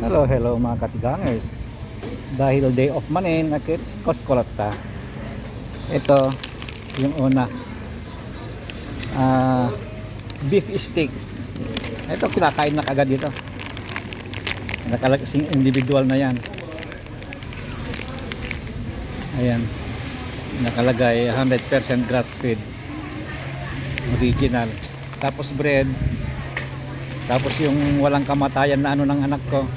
Hello, hello mga katigangers. Dahil day off man eh, nakit koskolata. Ito, yung una. Ah, beef steak. Ito, kinakain na kagad dito. Nakalaging individual na yan. Ayan. Nakalagay 100% grass fed. Original. Tapos bread. Tapos yung walang kamatayan na ano ng anak ko.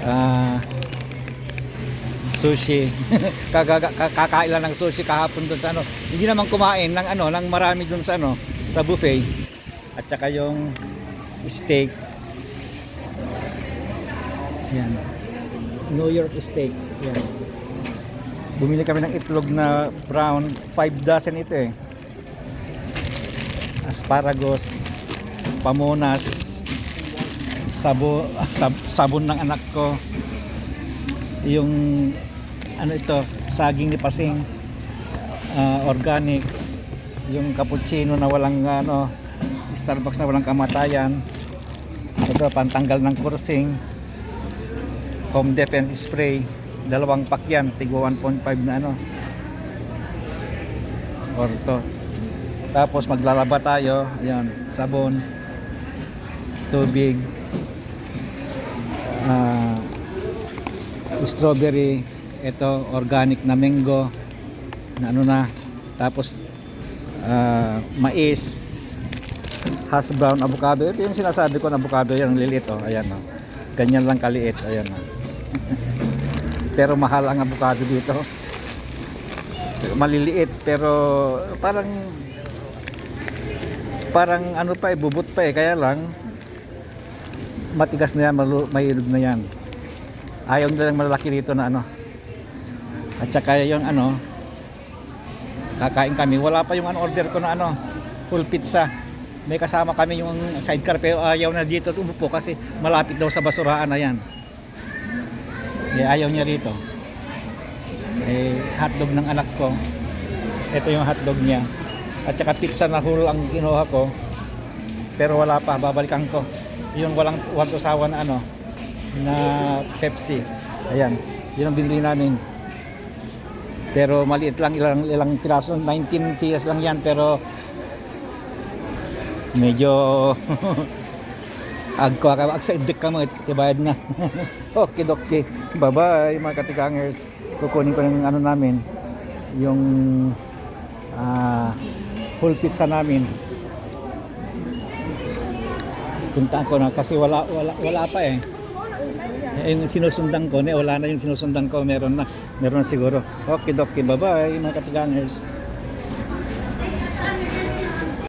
Ah, sushi. Kagaga- ka- Kakain lang ng sushi kahapon doon sa ano. Hindi naman kumain ng ano, ng marami doon sa ano, sa buffet. At saka yung steak. Yan. New York steak. Yan. Bumili kami ng itlog na brown. 5 dozen ito eh. Asparagus. Pamunas. Sabo, sab, sabon ng anak ko. Yung ano ito, saging ni Pasing. ah, organic. Yung cappuccino na walang ano, Starbucks na walang kamatayan. Ito, pantanggal ng kursing. Home defense spray. Dalawang pack yan. Tigwa 1.5 na ano. Orto. Tapos maglalaba tayo. Ayan, sabon. Tubig. Ah, strawberry. Ito, organic na mango. Na ano na. Tapos, ah, mais hash brown avocado. Ito yung sinasabi ko na avocado yan, liliit oh. Ayan oh. Ganyan lang kaliit. Ayan oh. pero mahal ang avocado dito. Maliliit pero parang parang ano pa eh, pa eh. Kaya lang matigas na yan, mahirog na yan. Ayaw nilang malaki dito na ano. At saka yung ano, kakain kami. Wala pa yung ano, order ko na ano, full pizza. May kasama kami yung sidecar pero ayaw na dito umupo kasi malapit daw sa basurahan na yan. Eh, ayaw niya rito. Eh, hotdog ng anak ko. Ito yung hotdog niya. At saka pizza na hulo ang kinuha ko. Pero wala pa, babalikan ko. Yung walang walang usawa na ano, na Pepsi. Ayan, yun ang binili namin. Pero maliit lang ilang ilang piraso, 19 PS lang yan pero medyo agko ka excited ka mo tibayad na okay okay bye bye mga katikangers kukunin ko ng ano namin yung ah full pizza namin puntaan ko na kasi wala wala wala pa eh Eh, yung sinusundan ko, ne, wala na yung sinusundan ko, meron na, meron na siguro. Okay, okay, bye-bye, mga katigangers.